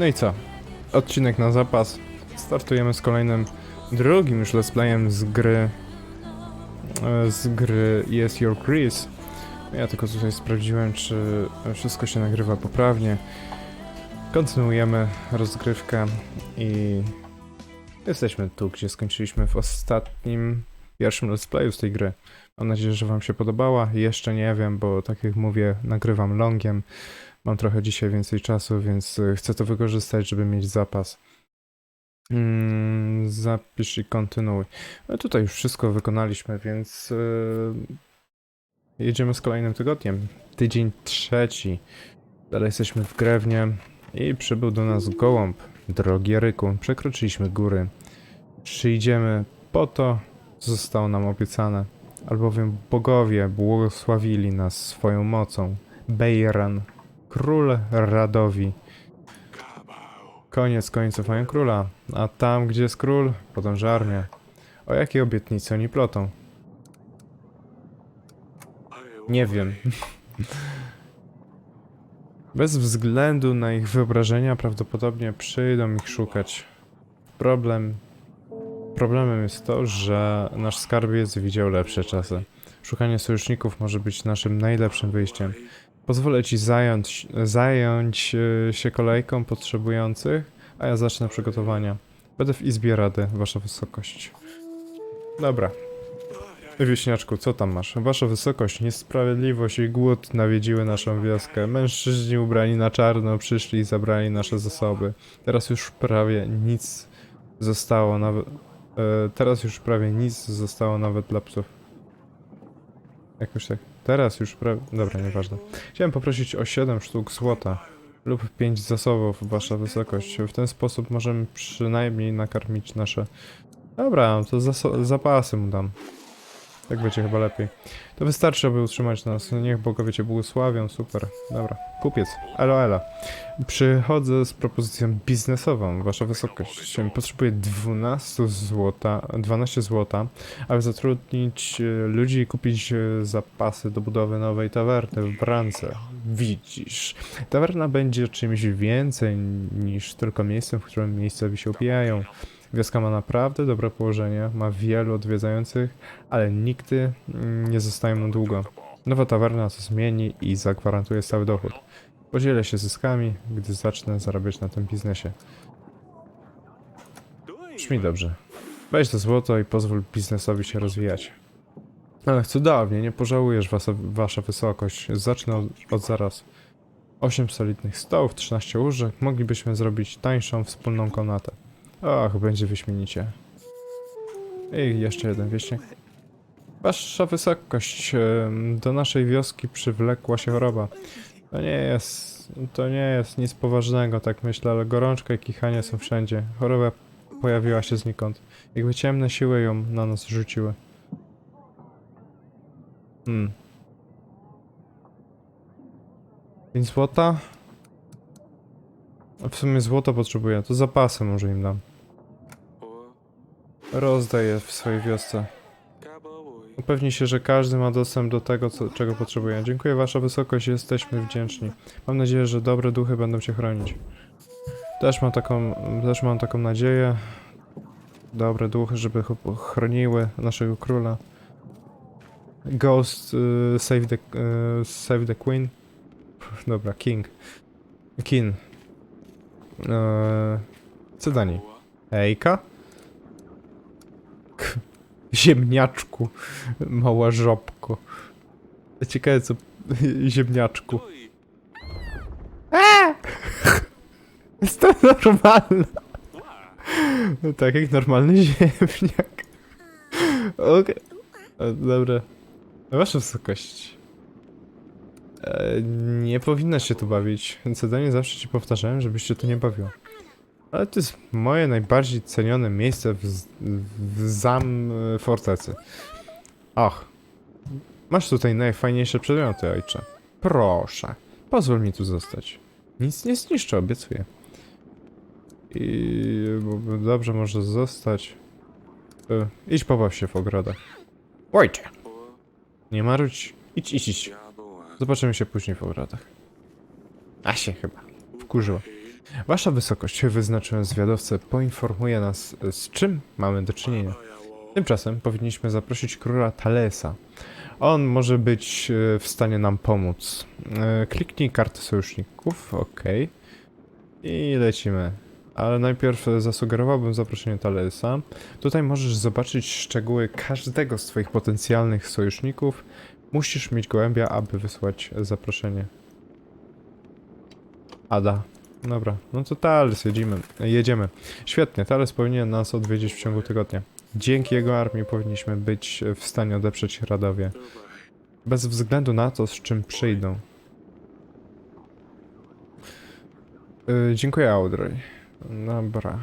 No i co? Odcinek na zapas. Startujemy z kolejnym, drugim już let's playem z gry e, z gry Yes Your Chris. Ja tylko tutaj sprawdziłem, czy wszystko się nagrywa poprawnie. Kontynuujemy rozgrywkę i jesteśmy tu, gdzie skończyliśmy w ostatnim, pierwszym let's playu z tej gry. Mam nadzieję, że wam się podobała. Jeszcze nie wiem, bo tak jak mówię, nagrywam longiem. Mam trochę dzisiaj więcej czasu, więc y, chcę to wykorzystać, żeby mieć zapas. Mm, zapisz i kontynuuj. No tutaj już wszystko wykonaliśmy, więc yy, jedziemy z kolejnym tygodniem. Tydzień trzeci. Dalej jesteśmy w Grewnie i przybył do nas gołąb. Drogi Ryku, przekroczyliśmy góry. Przyjdziemy po to, co zostało nam obiecane, albowiem bogowie błogosławili nas swoją mocą. Bejran, król Radowi. Koniec końców mają króla, a tam, gdzie jest król, podąża armia. O jakie obietnice oni plotą? Nie wiem. Bez względu na ich wyobrażenia prawdopodobnie przyjdą ich szukać. Problem... Problemem jest to, że nasz skarbiec widział lepsze czasy. Szukanie sojuszników może być naszym najlepszym wyjściem. Pozwolę ci zająć, zająć e, się kolejką potrzebujących, a ja zacznę przygotowania. Będę w Izbie Rady, wasza wysokość. Dobra. Wieśniaczku, co tam masz? Wasza wysokość, niesprawiedliwość i głód nawiedziły naszą wioskę. Mężczyźni ubrani na czarno przyszli i zabrali nasze zasoby. Teraz już prawie nic zostało nawet... Teraz już prawie nic zostało nawet dla psów. Jakoś tak. Teraz już prawie... Dobra, nieważne. Chciałem poprosić o 7 sztuk złota lub 5 zasobów, wasza wysokość. W ten sposób możemy przynajmniej nakarmić nasze... Dobra, to zapasy mu dam. Tak będzie chyba lepiej. To wystarczy, aby utrzymać nas. Niech bogowie cię błogosławią, super. Dobra, kupiec. Elo, elo. Przychodzę z propozycją biznesową, wasza wysokość. Potrzebuję 12 złota, 12 złota, aby zatrudnić e, ludzi i kupić e, zapasy do budowy nowej tawerny w Brance. Widzisz, tawerna będzie czymś więcej niż tylko miejscem, w którym miejscowi się upijają. Wioska ma naprawdę dobre położenie, ma wielu odwiedzających, ale nigdy mm, nie zostają na długo. Nowa tawerna to zmieni i zagwarantuje stały dochód. Podzielę się zyskami, gdy zacznę zarabiać na tym biznesie. Brzmi dobrze. Weź to złoto i pozwól biznesowi się rozwijać. Ach, cudownie, nie pożałujesz wasza, wasza wysokość. Zacznę od, od zaraz. 8 solidnych stołów, 13 łóżek. Moglibyśmy zrobić tańszą wspólną komnatę. Ach, będzie wyśmienicie. I jeszcze jeden wieśniak. Wasza wysokość, do naszej wioski przywlekła się choroba. To nie jest, to nie jest nic poważnego, tak myślę, ale gorączka i kichanie są wszędzie. Choroba pojawiła się znikąd. Jakby ciemne siły ją na nas rzuciły. Hmm. Pięć złota? W sumie złoto potrzebuję, to zapasy może im dam. Rozdaj je w swojej wiosce. Upewnij się, że każdy ma dostęp do tego, co, czego potrzebuje. Dziękuję, Wasza Wysokość, jesteśmy wdzięczni. Mam nadzieję, że dobre duchy będą Cię chronić. Też mam taką, też mam taką nadzieję. Dobre duchy, żeby ch- chroniły naszego króla. Ghost, y, save the, y, save the queen. Dobra, king. Kin. Eee, co Dani? Ejka? Ziemniaczku. Mała żopko. Ciekawe co... Ziemniaczku. Jest to normalne. No tak jak normalny ziemniak. Okej. Okay. Dobra. Wasza wysokość. E, nie powinna się tu bawić. Zadanie zawsze ci powtarzałem, żebyś się tu nie bawił. Ale to jest moje najbardziej cenione miejsce w, w zam e, fortecy. Ach. Masz tutaj najfajniejsze przedmioty, ojcze. Proszę. Pozwól mi tu zostać. Nic nie zniszczę, obiecuję. I dobrze może zostać. E, idź pobaw się w ogrodach. Ojcze! Nie marudź. Idź, idź, idź. Zobaczymy się później w ogrodach. A się chyba. Wkurzyła. Wasza wysokość, wyznaczyłem zwiadowcę, poinformuje nas, z czym mamy do czynienia. Tymczasem powinniśmy zaprosić króla Talesa. On może być e, w stanie nam pomóc. E, Kliknij kartę sojuszników, ok. I lecimy. Ale najpierw zasugerowałbym zaproszenie Talesa. Tutaj możesz zobaczyć szczegóły każdego z twoich potencjalnych sojuszników. Musisz mieć gołębia, aby wysłać zaproszenie. Ada. Dobra, no to Thales, jedziemy. jedziemy. Świetnie, Thales powinien nas odwiedzić w ciągu tygodnia. Dzięki jego armii powinniśmy być w stanie odeprzeć Radowie. Bez względu na to, z czym przyjdą. Yy, dziękuję, Audrey. Dobra.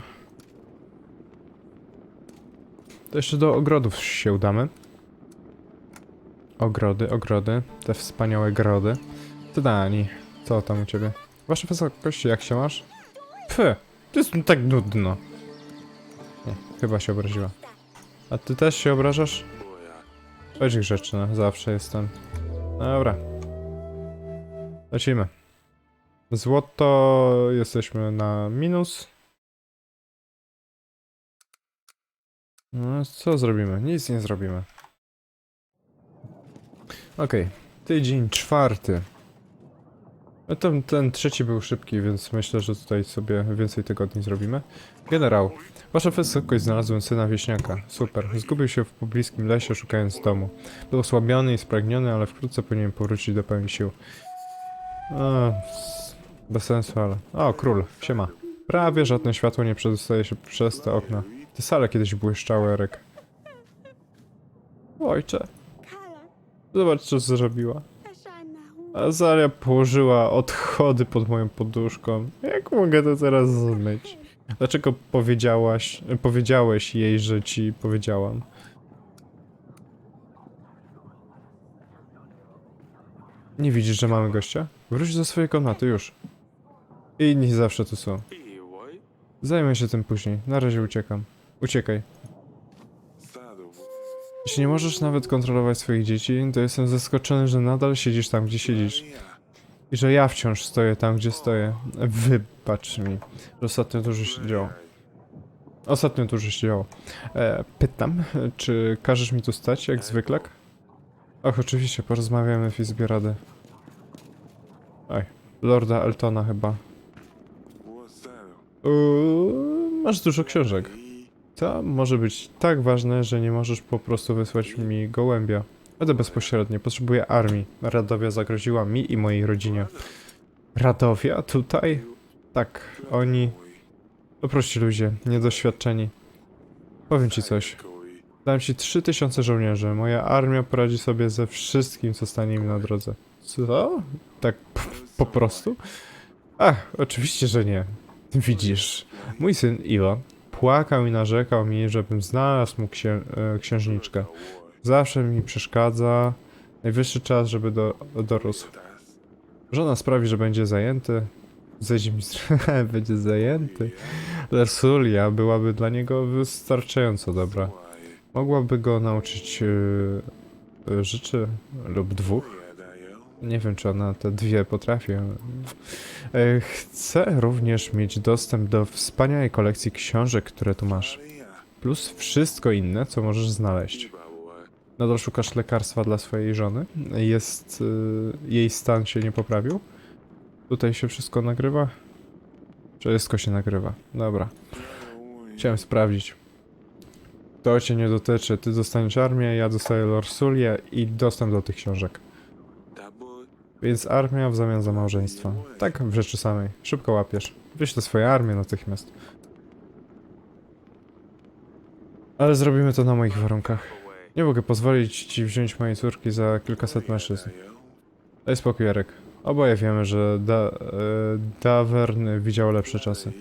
To jeszcze do ogrodów się udamy. Ogrody, ogrody. Te wspaniałe grody. Ty Dani, co tam u ciebie? Wasze wysokości, jak się masz? Pfy, to jest tak nudno. Nie, chyba się obraziła. A ty też się obrażasz? Bądź grzeczna, zawsze jestem. Dobra. Lecimy. Złoto jesteśmy na minus. No, co zrobimy? Nic nie zrobimy. Okej, tydzień czwarty. No ten, ten trzeci był szybki, więc myślę, że tutaj sobie więcej tygodni zrobimy. Generał, wasza wysokość znalazłem syna wieśniaka. Super. Zgubił się w pobliskim lesie szukając domu. Był osłabiony i spragniony, ale wkrótce powinien powrócić do pełni sił. S- bez sensu, ale... O, król, siema. Prawie żadne światło nie przedostaje się przez te okna. Te sale kiedyś błyszczały, Eryk. Ojcze, zobacz co zrobiła. Azaria położyła odchody pod moją poduszką. Jak mogę to teraz zmyć? Dlaczego powiedziałaś, powiedziałeś jej, że ci powiedziałam? Nie widzisz, że mamy gościa? Wróć do swojej komnaty już. Inni zawsze tu są. Zajmę się tym później. Na razie uciekam. Uciekaj. Nie możesz nawet kontrolować swoich dzieci, to jestem zaskoczony, że nadal siedzisz tam, gdzie siedzisz. I że ja wciąż stoję tam, gdzie stoję. Wybacz mi, że ostatnio dużo się działo. Ostatnio dużo się działo. E, pytam, czy każesz mi tu stać, jak zwykle? Och, oczywiście, porozmawiamy w Izbie Rady. Oj, Lorda Eltona chyba. Uuu, masz dużo książek. To może być tak ważne, że nie możesz po prostu wysłać mi gołębia. Będę bezpośredni, potrzebuję armii. Radowia zagroziła mi i mojej rodzinie. Radowia? Tutaj? Tak, oni... To prości ludzie, niedoświadczeni. Powiem ci coś. Dałem ci 3000 żołnierzy. Moja armia poradzi sobie ze wszystkim, co stanie im na drodze. Co? Tak po prostu? Ach, oczywiście, że nie. Widzisz, mój syn Iwan płakał i narzekał mi, żebym znalazł mu księ e, księżniczkę. Zawsze mi przeszkadza. Najwyższy czas, żeby do dorósł. Żona sprawi, że będzie zajęty. Zejdzie mi z... będzie zajęty. Lersulia byłaby dla niego wystarczająco dobra. Mogłaby go nauczyć yy, rzeczy lub dwóch. Nie wiem, czy ona te dwie potrafi. E, Chcę również mieć dostęp do wspaniałej kolekcji książek, które tu masz. Plus wszystko inne, co możesz znaleźć. Nadal szukasz lekarstwa dla swojej żony? Jest... Y, jej stan się nie poprawił? Tutaj się wszystko nagrywa? Wszystko się nagrywa. Dobra. Chciałem sprawdzić. To cię nie dotyczy. Ty dostaniesz armię, ja dostaję Lorsulię i dostęp do tych książek. Więc armia w zamian za małżeństwo. Tak w rzeczy samej. Szybko łapiesz. Wyślę swoje armię natychmiast. Ale zrobimy to na moich warunkach. Nie mogę pozwolić ci wziąć mojej córki za kilkaset mężczyzn. Daj spokój, Jarek. Oboje wiemy, że da, e, Davern widział lepsze czasy.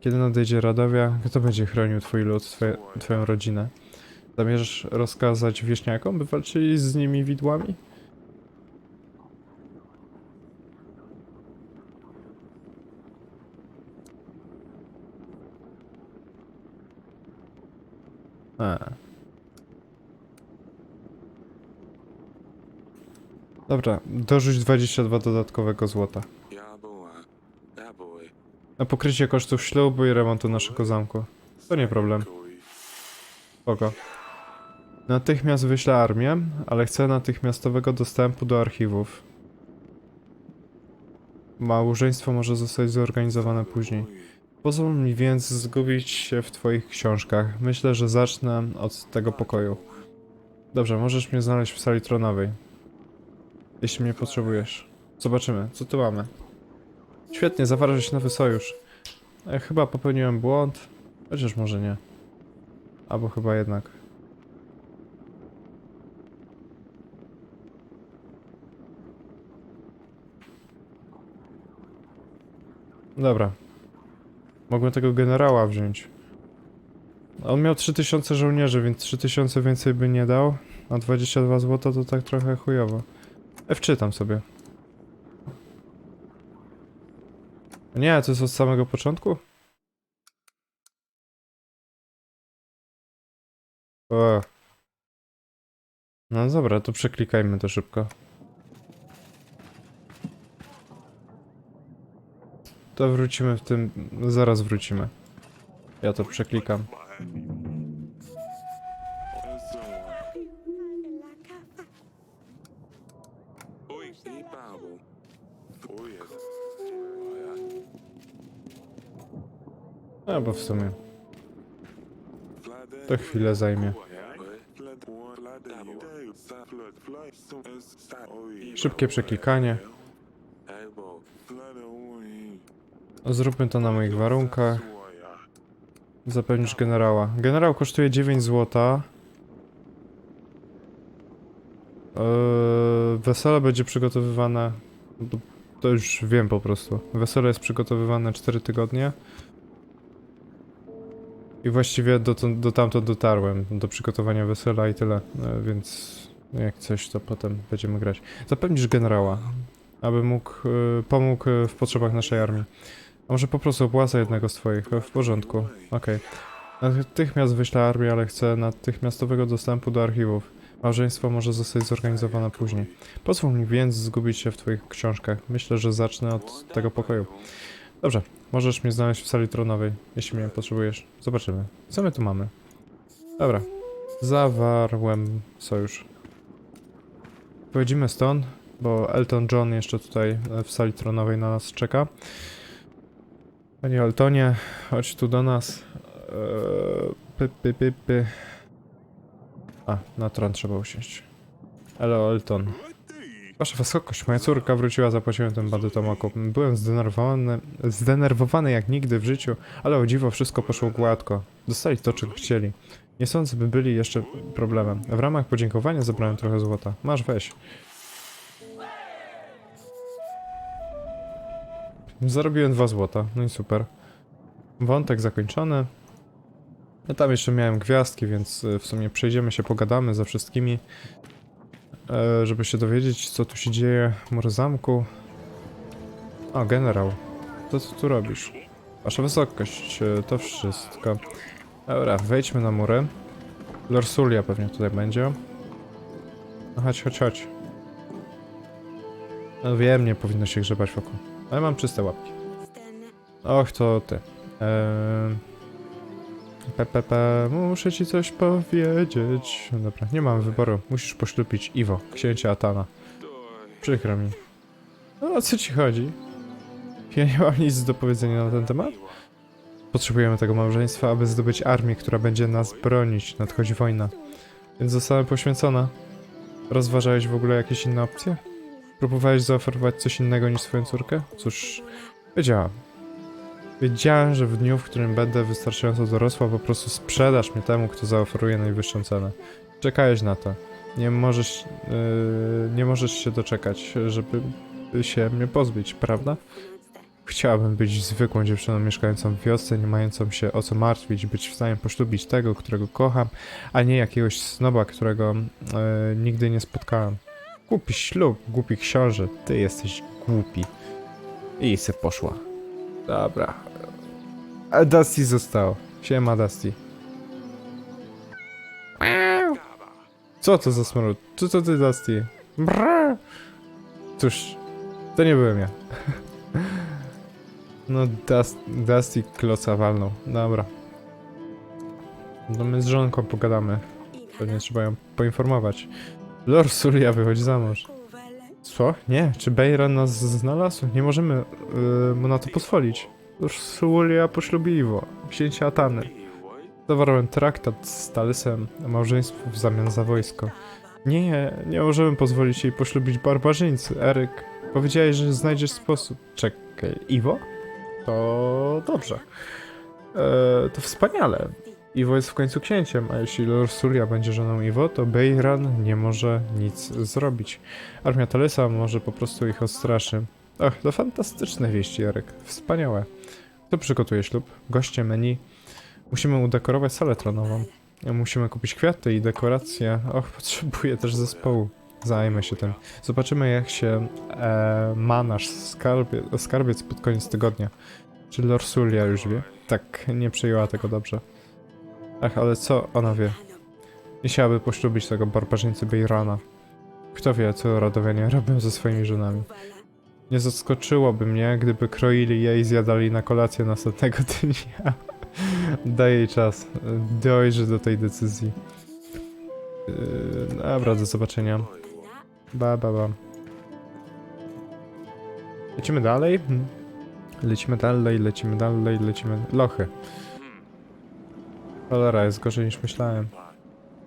Kiedy nadejdzie Radowia, kto będzie chronił twój lud, twoje, twoją rodzinę? Zamierzasz rozkazać wieśniakom, by walczyli z nimi widłami? A. Dobra, dorzuć 22 dodatkowego złota. Na pokrycie kosztów ślubu i remontu naszego zamku. To nie problem. Spoko. Natychmiast wyślę armię, ale chcę natychmiastowego dostępu do archiwów. Małżeństwo może zostać zorganizowane później. Pozwól mi więc zgubić się w twoich książkach. Myślę, że zacznę od tego pokoju. Dobrze, możesz mnie znaleźć w sali tronowej. Jeśli mnie potrzebujesz. Zobaczymy, co tu mamy. Świetnie, zawarłeś nowy sojusz. E, chyba popełniłem błąd. Chociaż może nie. Albo chyba jednak. Dobra. Mogłem tego generała wziąć. On miał 3000 żołnierzy, więc 3000 więcej by nie dał. A 22 zł to tak trochę chujowo. Wczytam sobie. Nie, to jest od samego początku? O. No dobra, to przeklikajmy to szybko. To wrócimy w tym... Zaraz wrócimy. Ja to przeklikam. No bo w sumie. To chwilę zajmie. Szybkie przeklikanie. Zróbmy to na moich warunkach. Zapewnisz generała. Generał kosztuje 9 zł. Eee, wesele będzie przygotowywane. To, to już wiem po prostu. Wesele jest przygotowywane 4 tygodnie. I właściwie do, to, do dotarłem, do przygotowania wesela i tyle, e, więc jak coś to potem będziemy grać. Zapewnisz generała, aby mógł, e, pomógł w potrzebach naszej armii. A może po prostu opłaca jednego z twoich, w porządku, okej. Natychmiast wyślę armię, ale chcę natychmiastowego dostępu do archiwów. Małżeństwo może zostać zorganizowane później. Pozwól mi więc zgubić się w twoich książkach. Myślę, że zacznę od tego pokoju. Dobrze, możesz mnie znaleźć w sali tronowej, jeśli mnie potrzebujesz. Zobaczymy. Co my tu mamy? Dobra. Zawarłem sojusz. Wychodzimy stąd, bo Elton John jeszcze tutaj e, w sali tronowej na nas czeka. Panie Eltonie, chodź tu do nas. Eee, py, py, py, py. A, na tron trzeba usiąść. Elo, Elton. Wasza wysokość, moja córka wróciła, zapłaciłem ten bandytom okop. Byłem zdenerwowany, zdenerwowany jak nigdy w życiu, ale o dziwo wszystko poszło gładko. Dostali to, czego chcieli. Nie sądzę, by byli jeszcze problemem. W ramach podziękowania zebrałem trochę złota. Masz, weź. Zarobiłem dwa złota, no i super. Wątek zakończony. Ja tam jeszcze miałem gwiazdki, więc y, w sumie przejdziemy się, pogadamy ze wszystkimi. E, żeby się dowiedzieć, co tu się dzieje w mur zamku. O, generał. To co tu robisz? Wasza wysokość, e, to wszystko. Dobra, wejdźmy na mury. Lorsulia pewnie tutaj będzie. No chodź, chodź, chodź. No wiem, nie powinno się grzebać wokół. Ale mam czyste łapki. Och, to ty. Eee... PPP, muszę ci coś powiedzieć. Dobra, nie mam wyboru. Musisz poślubić Iwo, księcia Atana. Przykro mi. No o co ci chodzi? Ja nie mam nic do powiedzenia na ten temat. Potrzebujemy tego małżeństwa, aby zdobyć armię, która będzie nas bronić. Nadchodzi wojna. Więc zostanę poświęcona. Rozważałeś w ogóle jakieś inne opcje? Próbowałeś zaoferować coś innego niż swoją córkę? Cóż, wiedziałam. Wiedziałem, że w dniu, w którym będę wystarczająco dorosła, po prostu sprzedasz mnie temu, kto zaoferuje najwyższą cenę. Czekałeś na to. Nie możesz, yy, nie możesz się doczekać, żeby się mnie pozbyć, prawda? Chciałabym być zwykłą dziewczyną mieszkającą w wiosce, nie mającą się o co martwić, być w stanie poślubić tego, którego kocham, a nie jakiegoś snoba, którego yy, nigdy nie spotkałam. Głupi ślub, głupi książę, ty jesteś głupi. I se poszła. Dobra. A Dusty zostało. Siema Dusty. Co to za smród? Co to ty Dusty? Brrr. Cóż, to nie byłem ja. No, Dust, Dusty kloca walnął. Dobra. No my z żonką pogadamy. Pewnie trzeba ją poinformować. Lord Sulia wychodzi za mąż. Co? Nie? Czy Bejran nas znalazł? Nie możemy yy, mu na to pozwolić. Lord Sulia poślubiło. Księcia Atany. Zawarłem traktat z Talysem o małżeństwie w zamian za wojsko. Nie, nie możemy pozwolić jej poślubić barbarzyńcy. Eryk, powiedziałeś, że znajdziesz sposób. Czekaj, Iwo? To dobrze. E, to wspaniale. Iwo jest w końcu księciem, a jeśli Lord Suria będzie żoną Iwo, to Bejran nie może nic zrobić. Armia Talysa może po prostu ich odstraszy. Ach, to fantastyczne wieści, Eryk. Wspaniałe. Kto przygotuje ślub? Goście menu. Musimy udekorować salę tronową. Musimy kupić kwiaty i dekoracje. Och, potrzebuję też zespołu. Zajmę się tym. Zobaczymy, jak się e, ma nasz skarbie, skarbiec pod koniec tygodnia. Czy Lorsulia już wie? Tak, nie przyjęła tego dobrze. Ach, ale co ona wie? Nie chciałaby poślubić tego barbarzyńcy Bejrana. Kto wie, co Radowianie robią ze swoimi żonami. Nie zaskoczyłoby mnie, gdyby kroili je i zjadali na kolację następnego dnia. Daj jej czas. Dojrzy do tej decyzji. Yy, dobra, do zobaczenia. Ba, ba, ba. Lecimy dalej? Hmm. Lecimy dalej, lecimy dalej, lecimy... Lochy. Cholera, jest gorzej niż myślałem.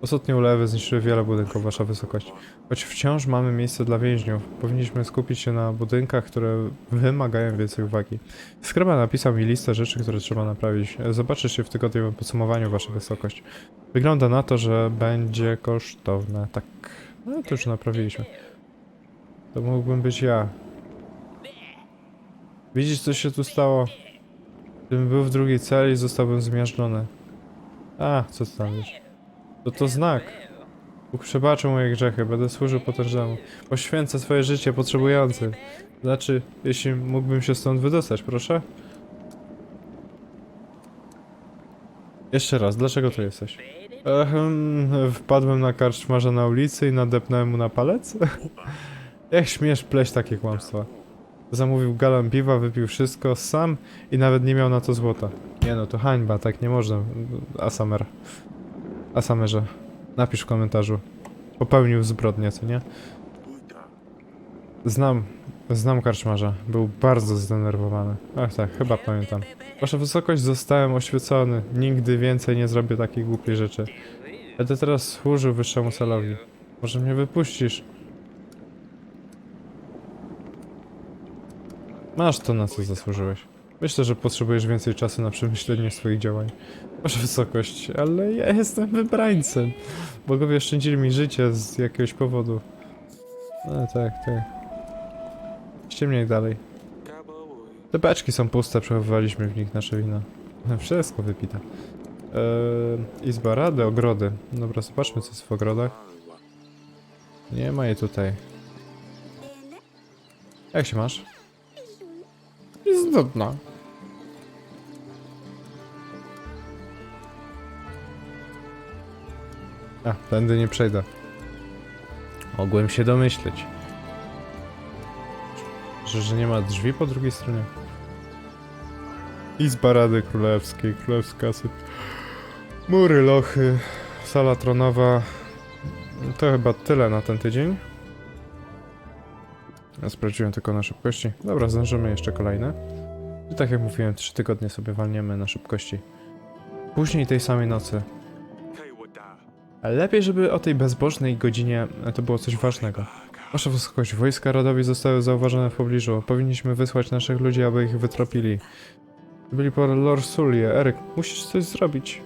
Ostatnie ulewy zniszczyły wiele budynków, wasza wysokość. Choć wciąż mamy miejsce dla więźniów, powinniśmy skupić się na budynkach, które wymagają więcej uwagi. Skraba napisał mi listę rzeczy, które trzeba naprawić. Zobaczycie w tygodniowym podsumowaniu, wasza wysokość. Wygląda na to, że będzie kosztowne. Tak, no to już naprawiliśmy. To mógłbym być ja. Widzisz, co się tu stało? Gdybym był w drugiej celi, zostałbym zmiażdżony. A, co ty tam? To to znak. Bóg przebaczył moje grzechy, będę służył potężnemu. Poświęcę swoje życie potrzebującym. Znaczy, jeśli mógłbym się stąd wydostać, proszę? Jeszcze raz, dlaczego tu jesteś? Ehm, wpadłem na karczmarza na ulicy i nadepnąłem mu na palec? Jak śmiesz pleść takie kłamstwa? Zamówił galon piwa, wypił wszystko sam i nawet nie miał na to złota. Nie no, to hańba, tak nie można. Asamer. Asamerze, napisz w komentarzu. Popełnił zbrodnię, co nie? Znam, znam karczmarza. Był bardzo zdenerwowany. Ach tak, chyba pamiętam. Wasza wysokość, zostałem oświecony. Nigdy więcej nie zrobię takiej głupiej rzeczy. Będę teraz służył wyższemu celowi. Może mnie wypuścisz? Masz to, na co zasłużyłeś. Myślę, że potrzebujesz więcej czasu na przemyślenie swoich działań. Wasza wysokość, ale ja jestem wybrańcem. Bogowie oszczędzili mi życie z jakiegoś powodu. No tak, tak. Ściemniej dalej. Te beczki są puste, przechowywaliśmy w nich nasze wino. Wszystko wypite. Eee, izba rady, ogrody. Dobra, zobaczmy co jest w ogrodach. Nie ma jej tutaj. Jak się masz? Jest nudno. A, tędy nie przejdę. Mogłem się domyśleć. Że, że nie ma drzwi po drugiej stronie. Izba Rady Królewskiej, Królewska syp. Mury, lochy, sala tronowa. To chyba tyle na ten tydzień. Ja sprawdziłem tylko na szybkości. Dobra, zdążymy jeszcze kolejne. I tak jak mówiłem, 3 tygodnie sobie walniemy na szybkości. Później tej samej nocy. Lepiej, żeby o tej bezbożnej godzinie to było coś ważnego. Wasza wysokość, wojska Radowi zostały zauważone w pobliżu. Powinniśmy wysłać naszych ludzi, aby ich wytropili. Byli po Lord Sulie. Eryk, musisz coś zrobić.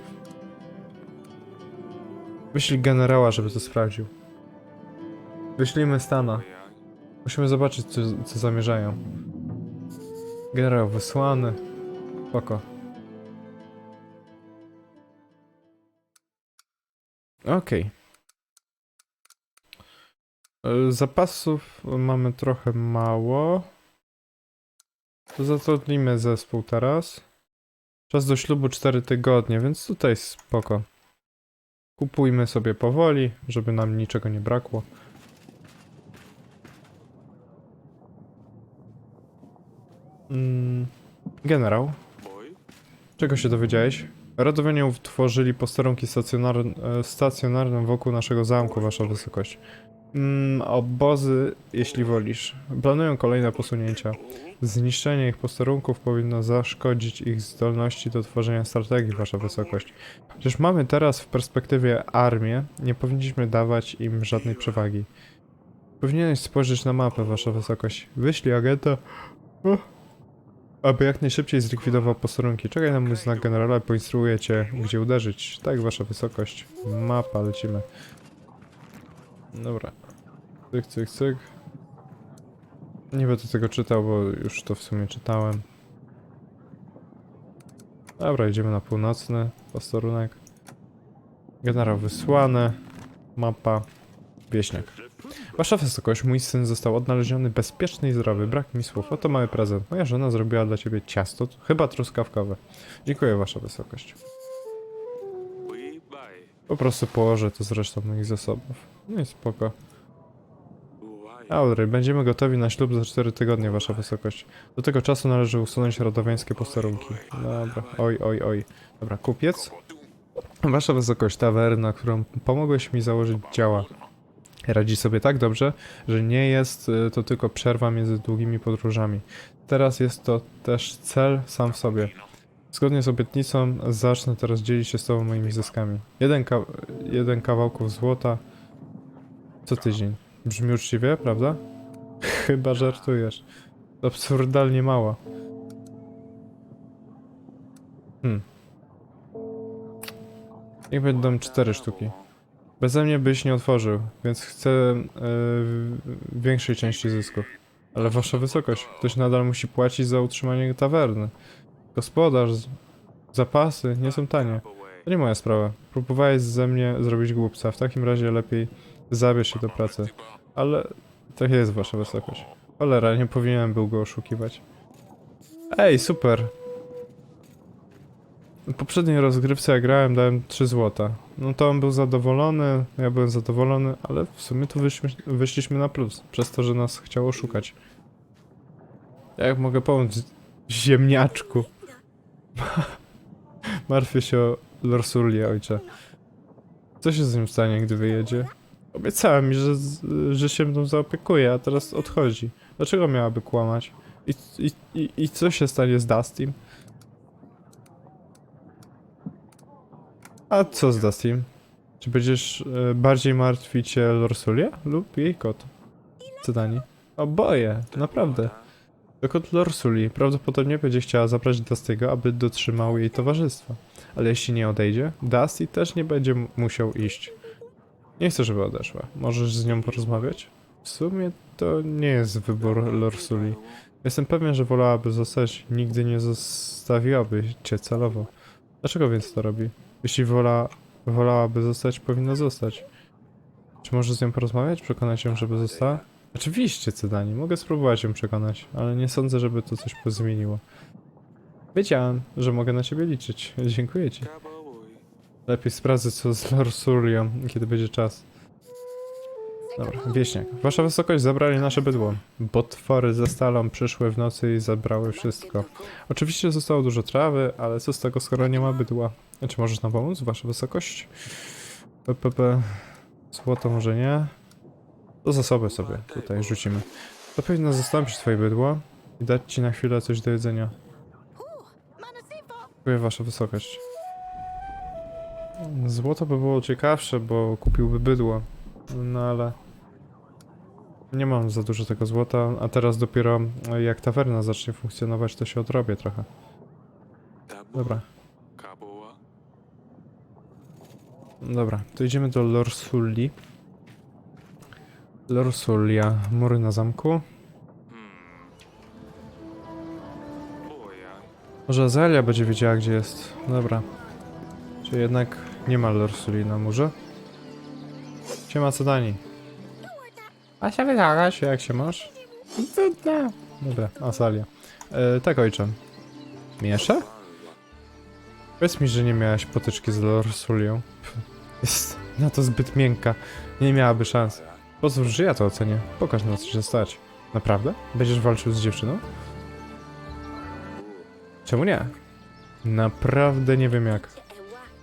Wyślij generała, żeby to sprawdził. Wyślijmy Stana. Musimy zobaczyć, co, co zamierzają. Generał wysłany. Spoko. Okej. E, Zapasów mamy trochę mało. To zatrudnimy zespół teraz. Czas do ślubu 4 tygodnie, więc tutaj spoko. Kupujmy sobie powoli, żeby nam niczego nie brakło. Mm. Generał, czego się dowiedziałeś? Radowianie utworzyli posterunki e, stacjonarne wokół naszego zamku, wasza wysokość. Mm, obozy, jeśli wolisz. Planują kolejne posunięcia. Zniszczenie ich posterunków powinno zaszkodzić ich zdolności do tworzenia strategii, wasza wysokość. Przecież mamy teraz w perspektywie armię, nie powinniśmy dawać im żadnej przewagi. Powinieneś spojrzeć na mapę, wasza wysokość. Wyślij agenta, o, aby jak najszybciej zlikwidował posterunki. Czekaj na mój znak generala, poinstruuję cię, gdzie uderzyć. Tak, wasza wysokość. Mapa, lecimy. Dobra. Cyk, cyk, cyk. Nie będę tego czytał, bo już to w sumie czytałem. Dobra, idziemy na północny posterunek. Generał wysłany. Mapa. Wieśniak. Wasza wysokość, mój syn został odnaleziony bezpieczny i zdrowy. Brak mi słów. Oto mały prezent. Moja żona zrobiła dla ciebie ciasto, chyba truskawkowe. Dziękuję, wasza wysokość. Po prostu położę to z resztą moich zasobów. No i spoko. Audrey, będziemy gotowi na ślub za 4 tygodnie, wasza wysokość. Do tego czasu należy usunąć radowiańskie posterunki. Dobra, oj, oj, oj. Dobra, kupiec. Wasza wysokość, tawerna, którą pomogłeś mi założyć działa. Radzi sobie tak dobrze, że nie jest y, to tylko przerwa między długimi podróżami. Teraz jest to też cel sam w sobie. Zgodnie z obietnicą zacznę teraz dzielić się z tobą moimi zyskami. Jeden, ka jeden kawałków złota co tydzień. Brzmi uczciwie, prawda? Chyba żartujesz. Absurdalnie mało. Hmm. Niech będą cztery sztuki. Beze mnie byś nie otworzył, więc chcę yy, większej części zysków. Ale wasza wysokość, ktoś nadal musi płacić za utrzymanie tawerny. Gospodarz, zapasy nie są tanie. To nie moja sprawa. Próbowałeś ze mnie zrobić głupca. W takim razie lepiej zabierz się do pracy. Ale to jest wasza wysokość. Cholera, nie powinienem był go oszukiwać. Ej, super. Poprzedniej rozgrywce jak grałem dałem 3 złota. No to on był zadowolony, ja byłem zadowolony, ale w sumie tu wyszliśmy, wyszliśmy na plus. Przez to, że nas chciał oszukać. Jak mogę pomóc ziemniaczku? Martwię się o Lorsulię, ojcze. Co się z nim stanie, gdy wyjedzie? Obiecała mi, że, że się mną zaopiekuje, a teraz odchodzi. Dlaczego miałaby kłamać? I, i, i, i co się stanie z Dustym? A co z Dustym? Czy będziesz e, bardziej martwić się Lorsulia lub jej kot? Co Dani? Oboje, naprawdę. Kot Lorsuli prawdopodobnie będzie chciała zabrać Dusty'ego, aby dotrzymał jej towarzystwa. Ale jeśli nie odejdzie, Dusty też nie będzie musiał iść. Nie chcę, żeby odeszła. Możesz z nią porozmawiać? W sumie to nie jest wybór Lorsuli. Jestem pewien, że wolałaby zostać, nigdy nie zostawiłaby cię celowo. Dlaczego więc to robi? Jeśli wola, wolałaby zostać, powinna zostać. Czy możesz z nią porozmawiać? Przekonać ją, żeby została? Oczywiście, Cydani, mogę spróbować ją przekonać, ale nie sądzę, żeby to coś zmieniło. Wiedziałem, że mogę na ciebie liczyć. Dziękuję ci. Lepiej sprawdzę co z Lorsurią, kiedy będzie czas. Dobra, wieśniak. Wasza wysokość zabrali nasze bydło. Botwory ze stalą przyszły w nocy i zabrały wszystko. Oczywiście zostało dużo trawy, ale co z tego, skoro nie ma bydła? Czy możesz nam pomóc, wasza wysokość? PPP. Złoto może nie. To zasoby sobie tutaj rzucimy. To powinno zastąpić twoje bydło i dać ci na chwilę coś do jedzenia. Dziękuję, wasza wysokość. Złoto by było ciekawsze, bo kupiłby bydło. No ale... Nie mam za dużo tego złota, a teraz dopiero jak tawerna zacznie funkcjonować, to się odrobię trochę. Dobra, dobra, to idziemy do Lorsulli. Lorsulia, mury na zamku. Może Azalia będzie wiedziała, gdzie jest. Dobra. Czy jednak nie ma Lorsuli na murze? Siema, co Dani? A się wydawać, jak się masz? Cudna. Dobra, Azalia. E, tak, ojcze. Miesza? Powiedz mi, że nie miałaś potyczki z Lorsulią. Jest na to zbyt miękka. Nie miałaby szans. Pozwól, że ja to ocenię. Pokaż na co się stać. Naprawdę? Będziesz walczył z dziewczyną? Czemu nie? Naprawdę nie wiem jak.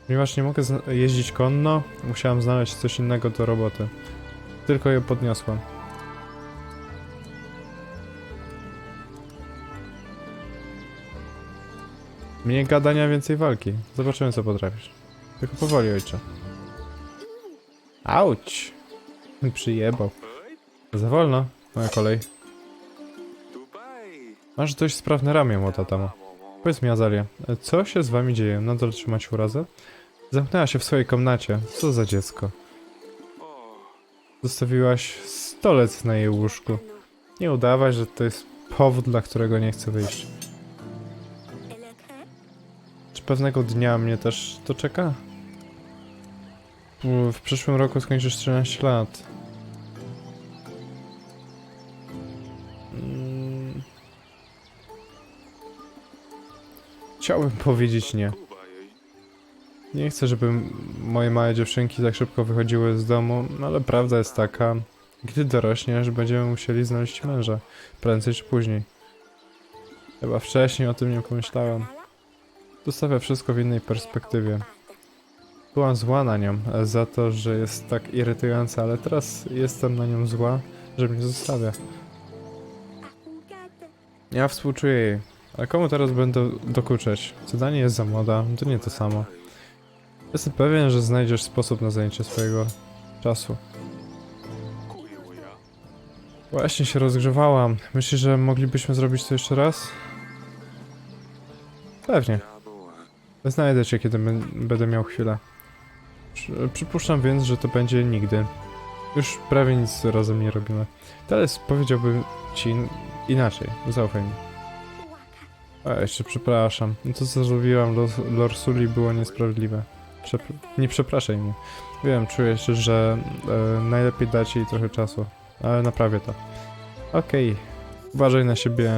Ponieważ nie mogę jeździć konno, musiałem znaleźć coś innego do roboty. Tylko je podniosłem. Mniej gadania, więcej walki. Zobaczymy co potrafisz. Tylko powoli, ojcze. Auć! Przyjebał. Za wolno. Moja kolej. Masz dość sprawne ramię, młota tamo. Powiedz mi, Azalia, co się z wami dzieje? Nadal trzymacie urazę? Zamknęła się w swojej komnacie. Co za dziecko? Zostawiłaś stolec na jej łóżku. Nie udawaj, że to jest powód, dla którego nie chcę wyjść. Czy pewnego dnia mnie też to czeka? W- przyszłym roku skończysz 13 lat. Mm. Chciałbym powiedzieć nie. Nie chcę, żeby moje małe dziewczynki tak szybko wychodziły z domu, no ale prawda jest taka, gdy dorośniesz, będziemy musieli znaleźć męża, prędzej czy później. Chyba wcześniej o tym nie pomyślałem. Zostawię wszystko w innej perspektywie. Byłam zła na nią e, za to, że jest tak irytująca, ale teraz jestem na nią zła, że mnie zostawia. Ja współczuję jej, ale komu teraz będę dokuczać? Zadanie jest za młoda, to nie to samo. Jestem pewien, że znajdziesz sposób na zajęcie swojego czasu. Właśnie się rozgrzewałam. Myślisz, że moglibyśmy zrobić to jeszcze raz? Pewnie. Znajdę cię, kiedy bę- będę miał chwilę. Przy- Przypuszczam więc, że to będzie nigdy. Już prawie nic razem nie robimy. Teraz powiedziałbym ci in- inaczej. Zaufaj mi. A, jeszcze przepraszam. To, co zrobiłam Lorsuli było niesprawiedliwe. Przepr- nie przepraszaj mnie. Wiem, czuję się, że e, najlepiej dać jej trochę czasu. Ale naprawię to. Okej. Uważaj na siebie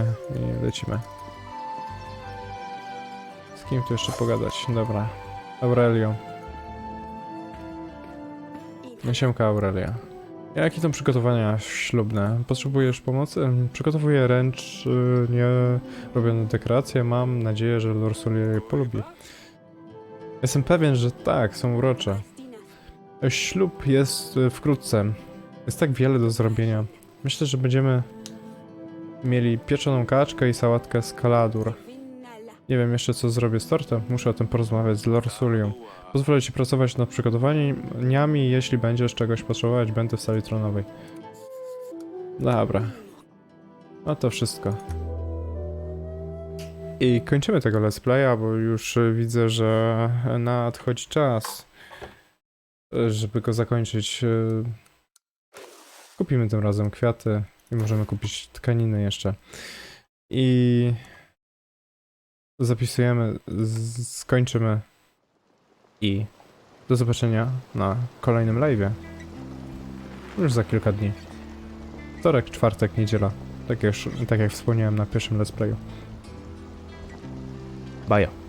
i lecimy. Z kim tu jeszcze pogadać? Dobra. Aurelio. Siemka Aurelia. Jakie są przygotowania ślubne? Potrzebujesz pomocy? Przygotowuję ręcz, y, robione dekoracje. Mam nadzieję, że Lorsulia je polubi. Jestem pewien, że tak, są urocze. Ślub jest y, wkrótce. Jest tak wiele do zrobienia. Myślę, że będziemy mieli pieczoną kaczkę i sałatkę z kaladur. Nie wiem jeszcze co zrobię z tortem. Muszę o tym porozmawiać z Lorsulią. Pozwolę ci pracować nad przygotowaniami. Jeśli będziesz czegoś potrzebować, będę w sali tronowej. Dobra. No to wszystko. I kończymy tego let's playa, bo już widzę, że nadchodzi czas, żeby go zakończyć. Kupimy tym razem kwiaty i możemy kupić tkaniny jeszcze. I zapisujemy, skończymy i do zobaczenia na kolejnym live'ie. Już za kilka dni. Wtorek, czwartek, niedziela. Tak już- tak jak wspomniałem na pierwszym let's playu. Baja.